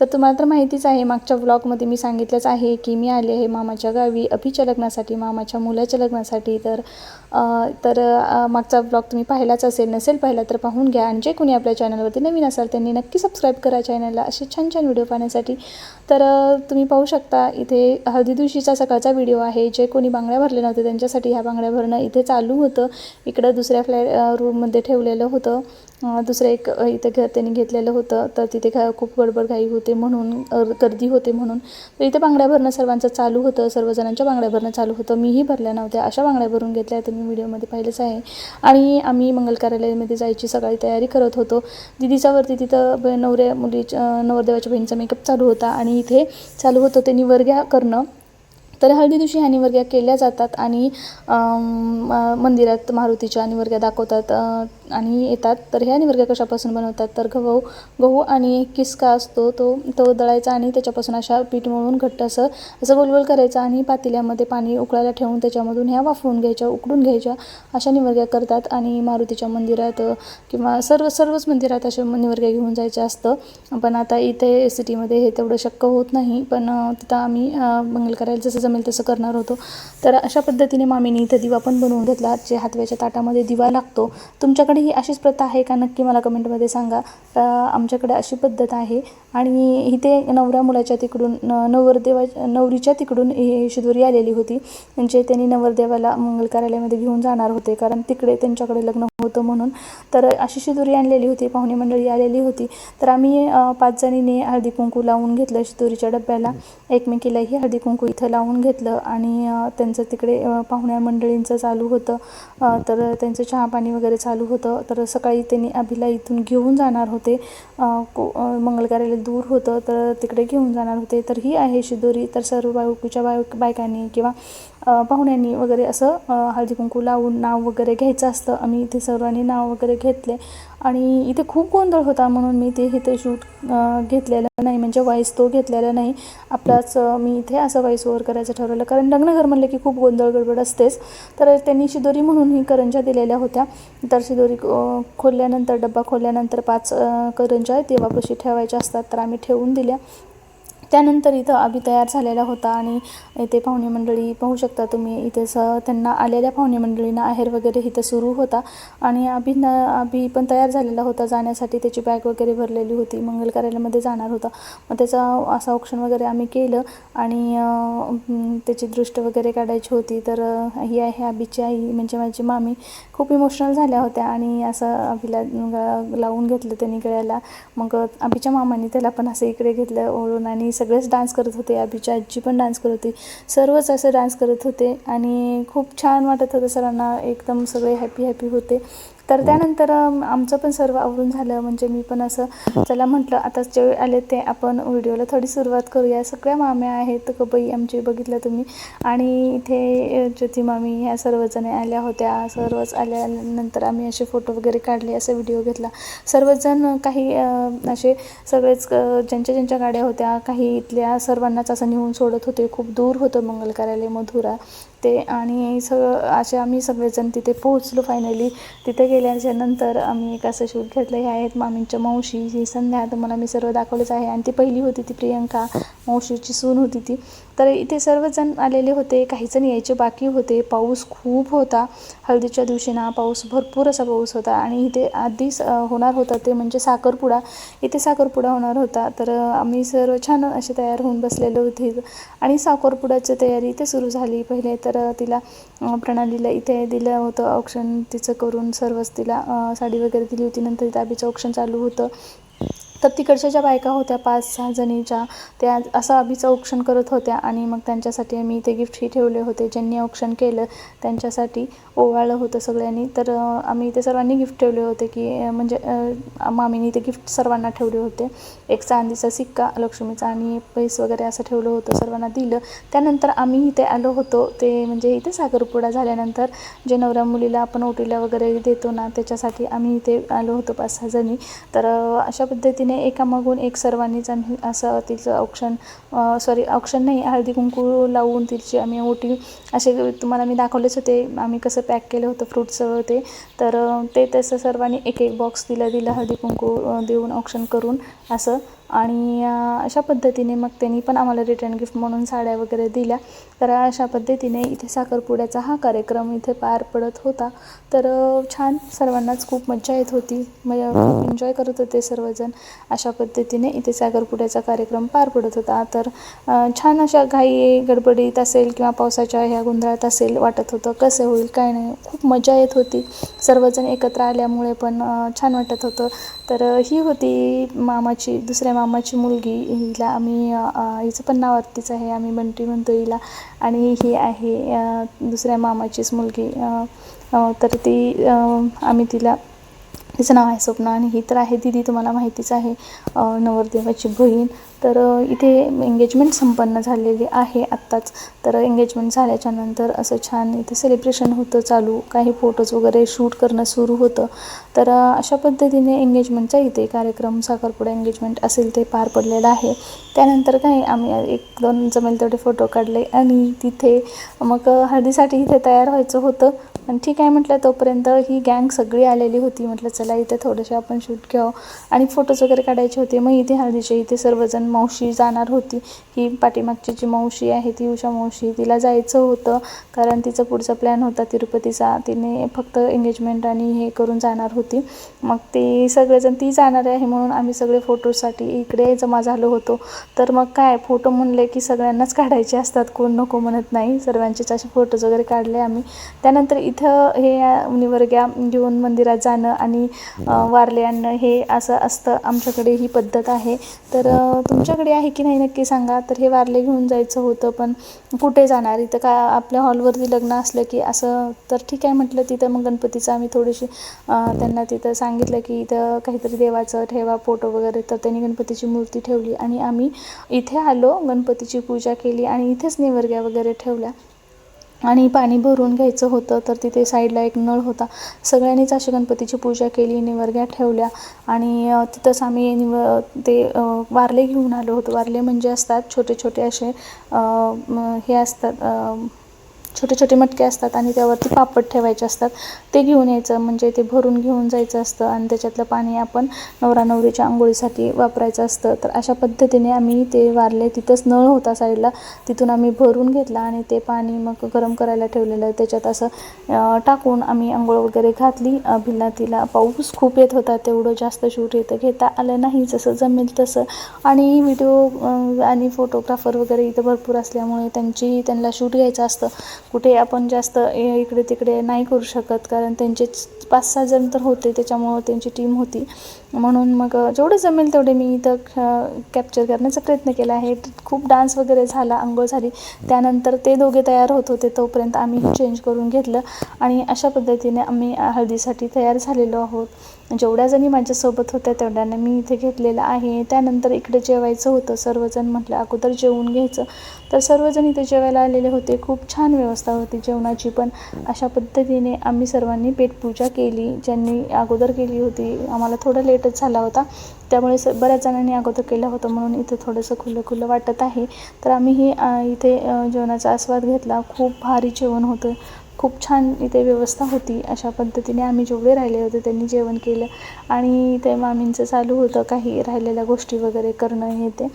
तर तुम्हाला तर माहितीच आहे मागच्या व्लॉगमध्ये मी सांगितलंच आहे की मी आले आहे मामाच्या गावी अभिच्या लग्नासाठी मामाच्या मुलाच्या लग्नासाठी. तर तर मागचा व्लॉग तुम्ही पाहिलाच असेल नसेल पाहिला तर पाहून घ्या. आणि जे कोणी आपल्या चॅनलवरती नवीन असाल त्यांनी नक्की सबस्क्राईब करा चॅनलला असे छान छान व्हिडिओ पाहण्यासाठी. तर तुम्ही पाहू शकता इथे हळदी दिवशीचा सकाळचा व्हिडिओ आहे. जे कोणी बांगड्या भरले नव्हते त्यांच्यासाठी ह्या बांगड्या भरणं इथे चालू होतं. इकडं दुसऱ्या फ्लॅ रूममध्ये ठेवलेलं होतं. दुसरं एक इथे घर त्यांनी घेतलेलं होतं. तर तिथे खूप गडबड घाई होते म्हणून गर्दी होते म्हणून. तर इथे बांगड्या भरणं सर्वांचं चालू होतं सर्वजणांच्या बांगड्या भरणं चालू होतं. मीही भरल्या नव्हत्या. अशा बांगड्या भरून घेतल्या तुम्ही व्हिडिओमध्ये पाहिलंच आहे. आणि आम्ही मंगल कार्यालयामध्ये जायची सकाळी तयारी करत होतो. दिदीच्या वरती तिथं नवऱ्या मुलीच्या नवरदेवाच्या बहिणीचा मेकअप चालू होता आणि इथे चालू होतं ते निवर्ग्या करणं. तर हळदी दिवशी ह्या निवर्ग्या केल्या जातात आणि म- मंदिरात मारुतीच्या निवर्ग्या दाखवतात. आणि येतात. तर ह्या निवर्ग्या कशापासून बनवतात? तर गहू गहू आणि किसका असतो तो तो दळायचा आणि त्याच्यापासून अशा पीठ मळून घट्ट असं असं गोलगोल करायचं आणि पातेल्यामध्ये पाणी उकळायला ठेवून त्याच्यामधून ह्या वाफवून घ्यायच्या उकडून घ्यायच्या अशा निवर्ग्या करतात. आणि मारुतीच्या मंदिरात किंवा सर्व सर्वच मंदिरात अशा निवर्ग्या घेऊन जायचं असतं. पण आता इथे सिटीमध्ये हे तेवढं शक्य होत नाही. पण तिथं आम्ही मंगल करायला जसं जमेल तसं करणार होतो. तर अशा पद्धतीने मामीने इथं दिवा पण बनवून घेतला. जे हातव्याच्या ताटामध्ये दिवा लागतो. तुमच्याकडे ही अशीच प्रथा आहे का? नक्की मला कमेंटमध्ये सांगा. आमच्याकडे अशी पद्धत आहे आणि इथे नवऱ्या मुलाच्या तिकडून नवरदेवा नवरीच्या तिकडून शिदोरी आलेली होती. म्हणजे त्यांनी नवरदेवाला मंगल कार्यालयामध्ये घेऊन जाणार होते. कारण तिकडे त्यांच्याकडे लग्न होतं म्हणून. तर अशी शिदोरी आणलेली होती पाहुणे मंडळी आलेली होती. तर आम्ही पाच जणीने हळदी कुंकू लावून घेतलं शिदोरीच्या डब्याला. एकमेकीलाही हळदी कुंकू इथं लावून घेतलं आणि त्यांचं तिकडे पाहुण्या मंडळींचं चालू होतं. तर त्यांचं चहा पाणी वगैरे चालू होतं. तर सकाळी त्यांनी अभिला इथून घेऊन जाणार होते. को मंगल दूर होतं. तर तिकडे घेऊन जाणार होते. तर ही आहे शिदोरी तर सर्व बायकूच्या बाय बायकांनी किंवा पाहुण्यांनी वगैरे असं हळदी कुंकू लावून नाव वगैरे घ्यायचं असतं. आम्ही इथे सर्वांनी नाव वगैरे घेतले. आणि इथे खूप गोंधळ होता म्हणून मी ते इथे शूट घेतलेलं नाही. म्हणजे वॉईस तो घेतलेला नाही. आपलाच मी इथे असं वॉईस ओव्हर करायचं ठरवलं. कारण लग्नघर म्हणलं की खूप गोंधळ गडबड असतेच. तर त्यांनी शिदोरी म्हणून ही करंजा दिलेल्या होत्या. तर शिदोरी खोलल्यानंतर डब्बा खोलल्यानंतर पाच अ, करंजा देवापाशी ठेवायच्या असतात. तर आम्ही ठेवून दिल्या. त्यानंतर इथं अभि तयार झालेला होता आणि इथे पाहुणे मंडळी पाहू शकता तुम्ही इथे स त्यांना आलेल्या पाहुणे मंडळींना आहेर वगैरे इथं सुरू होता. आणि अभिना अभि पण तयार झालेला होता जाण्यासाठी त्याची बॅग वगैरे भरलेली होती मंगल कार्यालयामध्ये जाणार होता. मग त्याचा असं औक्षण वगैरे आम्ही केलं आणि त्याची दृष्ट वगैरे काढायची होती. तर ही आहे अभिची आई म्हणजे माझी मामी. खूप इमोशनल झाल्या होत्या आणि असं अभिला लावून घेतलं त्यांनी गळ्याला. मग अभिच्या मामाने त्याला पण असं इकडे घेतलं ओळून आणि सगळेच डान्स करत होते. अभिची आजी पण डान्स करत होती. सर्वच असं डान्स करत होते आणि खूप छान वाटत होतं सरांना. एकदम सगळे हॅपी हॅपी होते. तर त्यानंतर अम, आमचं पण सर्व आवरून झालं. म्हणजे मी पण असं चला म्हटलं आता जे आले ते आपण व्हिडिओला थोडी सुरुवात करूया. सगळ्या माम्या आहेत कबई आमची बघितलं तुम्ही. आणि इथे ज्योती मामी ह्या सर्वजण आल्या होत्या. सर्वच आल्यानंतर आम्ही असे फोटो वगैरे काढले असा व्हिडिओ घेतला. सर्वजण काही असे सगळेच ज्यांच्या ज्यांच्या गाड्या होत्या काही इथल्या सर्वांनाच असं नेऊन सोडत होते. खूप दूर होतं मंगल कार्यालय मधुरा. ते आणि सगळं असे आम्ही सगळेजण तिथे पोहोचलो फायनली तिथे गेल्याच्यानंतर आम्ही एक असं शूट घेतलं हे आहेत मामींच्या मावशी ही संध्या तुम्हाला मी सर्व दाखवलंच आहे. आणि ती पहिली होती ती प्रियंका. मावशीची सून होती ती. तर इथे सर्वजण आलेले होते काही जण यायचे बाकी होते. पाऊस खूप होता. हळदीच्या दिवशी ना पाऊस भरपूर असा पाऊस होता आणि इथे आधीच होणार होता ते म्हणजे साखरपुडा. इथे साखरपुडा होणार होता. तर आम्ही सर्व छान असे तयार होऊन बसलेलो होते. आणि साखरपुड्याची तयारी इथे सुरू झाली. पहिले तर तिला प्रणालीला इथे दिलं होतं औक्षण तिचं करून सर्वच तिला साडी वगैरे दिली होती. नंतर तिथे आबीचं ऑप्शन चालू होतं. तर तिकडच्या ज्या बायका होत्या पाच सहा जणीच्या त्या असं अभिचं औक्षण करत होत्या आणि मग त्यांच्यासाठी आम्ही ते गिफ्टही ठेवले होते. ज्यांनी औक्षण केलं त्यांच्यासाठी ओवाळलं होतं सगळ्यांनी. तर आम्ही ते सर्वांनी गिफ्ट ठेवले होते की म्हणजे मामीनी ते गिफ्ट सर्वांना ठेवले होते. एक चांदीचा सिक्का लक्ष्मीचा आणि पैस वगैरे असं ठेवलं होतं सर्वांना दिलं. त्यानंतर आम्ही इथे आलो होतो. ते म्हणजे इथे साखरपुडा झाल्यानंतर जे नवऱ्या मुलीला आपण ओटीला वगैरे देतो ना त्याच्यासाठी आम्ही इथे आलो होतो पाच सहा जणी. तर अशा पद्धतीने एकामागून एक सर्वांनीच आम्ही असं तिचं औक्षण सॉरी औक्षण नाही हळदी कुंकू लावून तिची आम्ही ओटी असे तुम्हाला मी दाखवलेच होते. आम्ही कसं पॅक केलं होतं फ्रूट्सचं ते. तर ते तसं सर्वांनी एक एक बॉक्स दिला दिला हळदी कुंकू देऊन औक्षण करून असं आणि अशा पद्धतीने मग त्यांनी पण आम्हाला रिटर्न गिफ्ट म्हणून साड्या वगैरे दिल्या. तर अशा पद्धतीने इथे साखरपुड्याचा हा कार्यक्रम इथे पार पडत होता. तर छान सर्वांनाच खूप मज्जा येत होती. मग खूप एन्जॉय करत होते सर्वजण. अशा पद्धतीने इथे साखरपुड्याचा कार्यक्रम पार पडत होता. तर छान अशा घाई गडबडीत असेल किंवा पावसाच्या ह्या गोंधळात असेल वाटत होतं कसं होईल काय नाही खूप मजा येत होती. सर्वजण एकत्र आल्यामुळे पण छान वाटत होतं. तर ही होती मामाची दुसऱ्या मामाची मुलगी हिला आम्ही हिचं पण नाव आत्तीच आहे आम्ही बंटी म्हणतो हिला. आणि ही आहे दुसऱ्या मामाचीच मुलगी. तर ती आम्ही तिला तिचं नाव आहे स्वप्ना आणि ही तर आहे दिदी तुम्हाला माहितीच आहे नवरदेवाची बहीण. तर इथे एंगेजमेंट संपन्न झालेली आहे आत्ताच. तर एंगेजमेंट झाल्याच्यानंतर असं छान इथे सेलिब्रेशन होतं चालू. काही फोटोज वगैरे शूट करणं सुरू होतं. तर अशा पद्धतीने एंगेजमेंटचा इथे कार्यक्रम साखरपुडा एंगेजमेंट असेल ते पार पडलेलं आहे. त्यानंतर काय आम्ही एक दोन जमेल तेवढे फोटो काढले आणि तिथे मग हळदीसाठी इथे तयार व्हायचं होतं. पण ठीक आहे म्हटलं तोपर्यंत ही गँग सगळी आलेली होती. म्हटलं चला इथे थोडेसे आपण शूट घ्यावं आणि फोटोज वगैरे काढायचे होते. मग इथे हळदीचे इथे सर्वजण मावशी जाणार होती. ही पाठीमागची जी मावशी आहे ती उषा मावशी. तिला जायचं होतं. कारण तिचा पुढचा प्लॅन होता तिरुपतीचा. तिने फक्त एंगेजमेंट आणि हे करून जाणार होती. मग ते सगळेजण ती जाणार आहे म्हणून आम्ही सगळे फोटोसाठी इकडे जमा झालो होतो. तर मग काय फोटो म्हणले की सगळ्यांनाच काढायचे असतात. कोण नको म्हणत नाही. सर्वांचेच असे फोटोज वगैरे काढले आम्ही. त्यानंतर इथं हे निवर्ग्या घेऊन मंदिरात जाणं आणि वारले आणणं हे असं असतं. आमच्याकडे ही पद्धत आहे. तर तुमच्याकडे आहे की नाही नक्की सांगा. तर हे वारले घेऊन जायचं होतं पण कुठे जाणार? इथं का आपल्या हॉलवरती लग्न असलं की असं तर ठीक आहे म्हटलं तिथं. मग गणपतीचं आम्ही थोडीशी त्यांना तिथं सांगितलं की इथं काहीतरी देवाचं ठेवा फोटो वगैरे. तर त्यांनी गणपतीची मूर्ती ठेवली आणि आम्ही इथे आलो गणपतीची पूजा केली आणि इथेच निवर्ग्या वगैरे ठेवल्या. आणि पाणी भरून घ्यायचं होतं तर तिथे साईडला एक नळ होता. सगळ्यांनीच अशी गणपतीची पूजा केली निवर्ग्या ठेवल्या आणि तिथंच आम्ही निव ते वारले घेऊन आलो होतो. वारले म्हणजे असतात छोटे छोटे असे हे असतात छोटे छोटे मटके असतात आणि त्यावरती पापड ठेवायचे असतात. ते घेऊन यायचं म्हणजे ते भरून घेऊन जायचं असतं आणि त्याच्यातलं पाणी आपण नवरा नवरीच्या आंघोळीसाठी वापरायचं असतं. तर अशा पद्धतीने आम्ही ते वारले. तिथंच नळ होता साईडला. तिथून आम्ही भरून घेतला आणि ते पाणी मग गरम करायला ठेवलेलं. त्याच्यात असं टाकून आम्ही आंघोळ वगैरे घातली. भिल्ला तिला पाऊस खूप येत होता. तेवढं जास्त शूट येतं घेता आलं नाही. जसं जमेल तसं. आणि व्हिडिओ आणि फोटोग्राफर वगैरे इथं भरपूर असल्यामुळे त्यांची त्यांना शूट घ्यायचं असतं. कुठे आपण जास्त इकडे तिकडे नाही करू शकत. कारण त्यांचे पाच सहा जण तर होते त्याच्यामुळं त्यांची टीम होती. म्हणून मग जेवढं जमेल तेवढे मी इथं कॅप्चर करण्याचा प्रयत्न केला आहे. खूप डान्स वगैरे झाला अंघोळ झाली. त्यानंतर ते दोघे तयार होत होते तोपर्यंत आम्ही चेंज करून घेतलं. आणि अशा पद्धतीने आम्ही हळदीसाठी तयार झालेलो आहोत. जेवढ्या जणी माझ्यासोबत होत्या तेवढ्यानं मी इथे घेतलेलं आहे. त्यानंतर इकडे जेवायचं होतं. सर्वजण म्हटलं अगोदर जेवून घ्यायचं. तर सर्वजण इथे जेवायला आलेले होते. खूप छान व्यवस्था होती जेवणाची. पण अशा पद्धतीने आम्ही सर्वांनी पेटपूजा केली. ज्यांनी अगोदर केली होती आम्हाला थोडं लेट लेटच झाला होता. त्यामुळे स बऱ्याच जणांनी अगोदर केलं होतं म्हणून इथं थोडंसं खुलं खुलं वाटत आहे. तर आम्हीही इथे जेवणाचा आस्वाद घेतला. खूप भारी जेवण होतं. खूप छान इथे व्यवस्था होती. अशा पद्धतीने आम्ही जेवढे राहिले होते त्यांनी जेवण केलं. आणि ते मामींचं चालू होतं काही राहिलेल्या गोष्टी वगैरे करणं हे ते.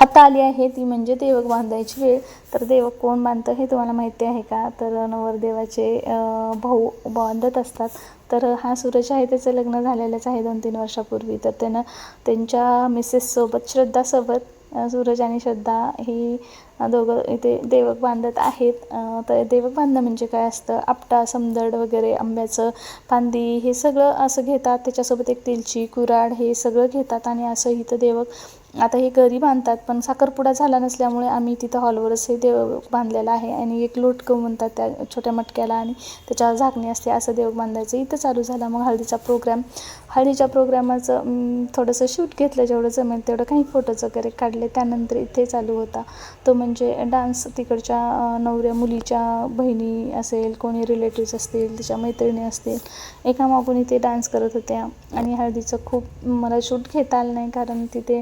आता आली आहे ती म्हणजे देवक बांधायची वेळ. तर देवक कोण बांधतं हे तुम्हाला माहिती आहे का? तर नवरदेवाचे भाऊ बांधत असतात. तर हा सूरज आहे त्याचं लग्न झालेलंच आहे दोन तीन वर्षापूर्वी. तर त्यानं त्यांच्या मिसेससोबत श्रद्धासोबत सूरज आणि श्रद्धा ही दोघं इथे देवक बांधत आहेत. तर देवक बांधणं म्हणजे काय असतं? आपटा समदड वगैरे आंब्याचं फांदी हे सगळं असं घेतात. त्याच्यासोबत एक तिलची कुराड हे सगळं घेतात आणि असं इथं देवक आता हे घरी बांधतात पण साखरपुडा झाला नसल्यामुळे आम्ही तिथं हॉलवरच हे देव बांधलेलं आहे आणि एक लोटकं म्हणतात त्या छोट्या मटक्याला आणि त्याच्यावर झाकणी असते असं देव बांधायचं. इथं चालू झाला मग हळदीचा प्रोग्राम हळदीच्या प्रोग्रामाचं थोडंसं शूट घेतलं जेवढं जमेल तेवढं काही फोटोज वगैरे काढले. त्यानंतर इथे चालू होता. तो म्हणजे डान्स तिकडच्या नवऱ्या मुलीच्या बहिणी असेल कोणी रिलेटिव्ज असतील तिच्या मैत्रिणी असतील एकामागून इथे डान्स करत होत्या. आणि हळदीचं खूप मला शूट घेता आलं नाही कारण तिथे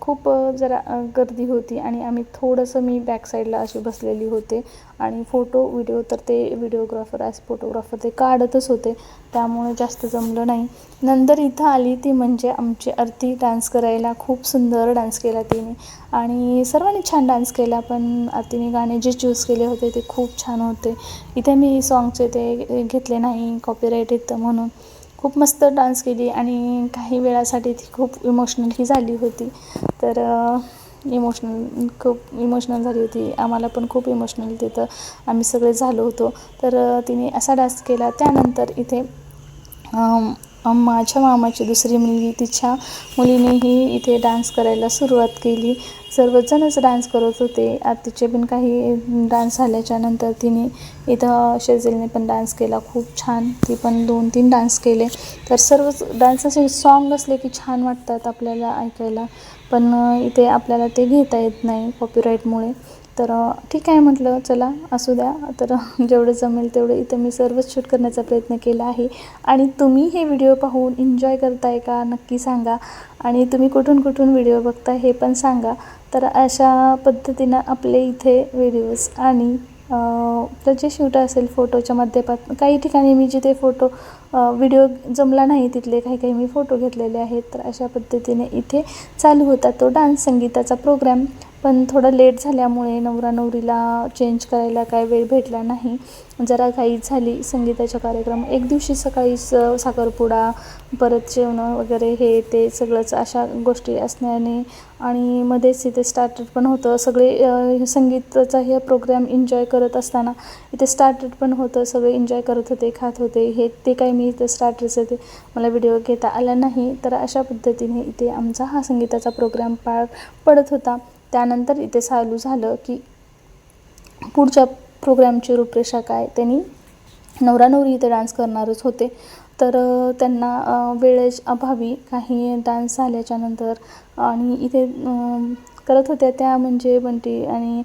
खूप जरा गर्दी होती आणि आम्ही थोडंसं मी बॅक साईडला अशी बसलेली होते आणि फोटो व्हिडिओ तर ते व्हिडिओग्राफर ॲज फोटोग्राफर ते काढतच होते. त्यामुळे जास्त जमलं नाही. नंतर इथं आली ती म्हणजे आमची आरती डान्स करायला खूप सुंदर डान्स केला तिने. आणि सर्वांनी छान डान्स केला पण आरतीने गाणे जे चूज केले होते ते खूप छान होते. इथे मी सॉन्गचे ते घेतले नाही कॉपीराईट येतं म्हणून. खूप मस्त डान्स केली आणि काही वेळासाठी ती खूप इमोशनलही झाली होती. तर इमोशनल खूप इमोशनल झाली होती. आम्हाला पण खूप इमोशनल तिथं आम्ही सगळे झालो होतो. तर तिने असा डान्स केला. त्यानंतर इथे माझ्या मामाची दुसरी मुलगी तिच्या मुलीनेही इथे डान्स करायला सुरुवात केली. सर्वजणच डान्स करत होते. आत्तीचे पण काही डान्स झाल्याच्यानंतर तिने इथं शेजेलने पण डान्स केला खूप छान. ती पण दोन तीन डान्स केले. तर सर्वच डान्स असे सॉन्ग असले की छान वाटतात आपल्याला ऐकायला. पण इथे आपल्याला ते घेता येत नाही कॉपीराईटमुळे तर ठीक आहे म्हटलं चला असू द्या. तर जेवढं जमेल तेवढं इथं मी सर्वच शूट करण्याचा प्रयत्न केला आहे. आणि तुम्ही हे व्हिडिओ पाहून एन्जॉय करताय का नक्की सांगा. आणि तुम्ही कुठून कुठून व्हिडिओ बघताय हे पण सांगा. तर अशा पद्धतीनं आपले इथे व्हिडिओज आणि तर जे शूट असेल फोटोच्या माध्यमात काही ठिकाणी मी जिथे फोटो व्हिडिओ जमला नाही तिथले काही काही मी फोटो घेतलेले आहेत. तर अशा पद्धतीने इथे चालू होता तो डान्स संगीताचा प्रोग्राम पण थोडं लेट झाल्यामुळे नवरा नवरीला चेंज करायला काय वेळ भेटला नाही. जरा घाई झाली संगीताचा कार्यक्रम. एक दिवशी सकाळी स साखरपुडा परत जेवणं वगैरे हे ते सगळंच अशा गोष्टी असण्याने आणि मध्येच इथे स्टार्टर पण होतं. सगळे संगीताचा हे प्रोग्राम एन्जॉय करत असताना इथे स्टार्टर पण होतं. सगळे एन्जॉय करत होते खात होते. हे ते काही मी इथे स्टार्टरचं ते मला व्हिडिओ घेता आला नाही. तर अशा पद्धतीने इथे आमचा हा संगीताचा प्रोग्राम पार पडत होता. त्यानंतर इथे चालू झालं की पुढच्या प्रोग्रामची रूपरेषा काय? त्यांनी नवरा नवरी इथे डान्स करणारच होते. तर त्यांना वेळेच अभावी काही डान्स झाल्याच्यानंतर आणि इथे करत होत्या त्या म्हणजे बंटी आणि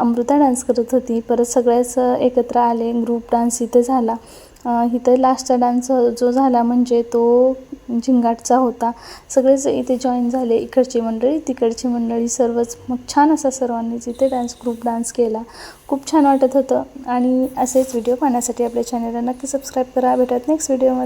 अमृता डान्स करत होती. परत सगळ्याच एकत्र आले. ग्रुप डान्स इथे झाला. इथं लास्टचा डान्स जो झाला म्हणजे तो झिंगाटचा होता. सगळेच इथे जॉईन झाले. इकडची मंडळी तिकडची मंडळी सर्वच. मग छान असा सर्वांनीच इथे डान्स ग्रुप डान्स केला. खूप छान वाटत होतं. आणि असेच व्हिडिओ पाहण्यासाठी आपल्या चॅनलला नक्की सबस्क्राईब करा. भेटत नेक्स्ट व्हिडिओमध्ये